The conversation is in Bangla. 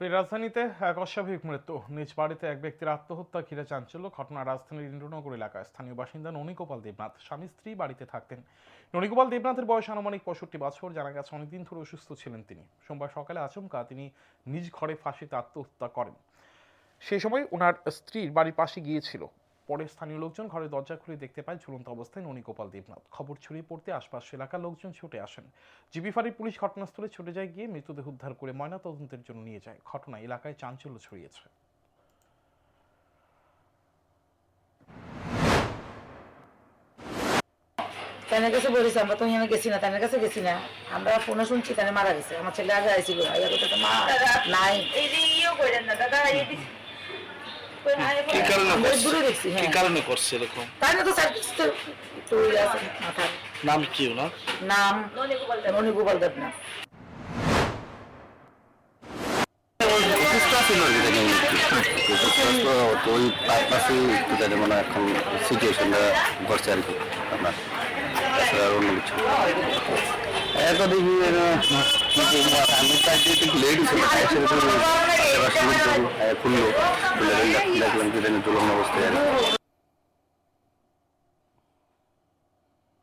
ফের রাজধানীতে এক অস্বাভাবিক মৃত্যু। নিজ বাড়িতে এক ব্যক্তির আত্মহত্যা ঘিরে চাঞ্চল্য ঘটনা রাজধানীর ইন্দ্রনগর এলাকায়। স্থানীয় বাসিন্দা ননীগোপাল দেবনাথ, স্বামী স্ত্রী বাড়িতে থাকতেন। ননীগোপাল দেবনাথের বয়স আনুমানিক পঁয়ষট্টি বছর, জানা গেছে অনেকদিন ধরে অসুস্থ ছিলেন তিনি। সোমবার সকালে আচমকা তিনি নিজ ঘরে ফাঁসিতে আত্মহত্যা করেন। সেই সময় ওনার স্ত্রীর বাড়ির পাশে গিয়েছিল। পরে স্থানীয় লোকজন ঘরের দরজা খুলে দেখতে পায় ঝুলন্ত অবস্থায় ননীগোপাল দেবনাথ। খবর ছড়িয়ে পড়তে আশপাশ এলাকার লোকজন ছুটে আসেন। জিবি ফাঁড়ির পুলিশ ঘটনাস্থলে ছুটে যায় গিয়ে মৃতদেহ উদ্ধার করে ময়নাতদন্তের জন্য নিয়ে যায়। ঘটনায় এলাকায় চাঞ্চল্য ছড়িয়েছে। তাদের কাছে বলেছি আমরা তো এখানে গেছি না তাদের কাছে গেছি না। আমরা ফোনে শুনছি তাদের মারা গেছে। আমার ছেলে আগে আইছিল। আগে তো মা নাই। এই যে ইয়েও করেন না দাদা কি কারণে করছে কি হ্যাঁ কারণে করছে? এরকম তো স্যার তো নাম কি ওনার নাম ননীগোপাল গোপাল দেব না অসুস্থ ছিল আর কি তাকে অসুস্থ তো ওই পাশাপাশি তাদের মানে এখন সিচুয়েশনটা ঘটছে আর কি আপনার তাছাড়া অন্য কিছু এত দেখি আমি চাইছি লেট ছিল আশেপাশে খুললো খুলে দেখলাম কি জানি দুলগ্ন অবস্থায় আর কি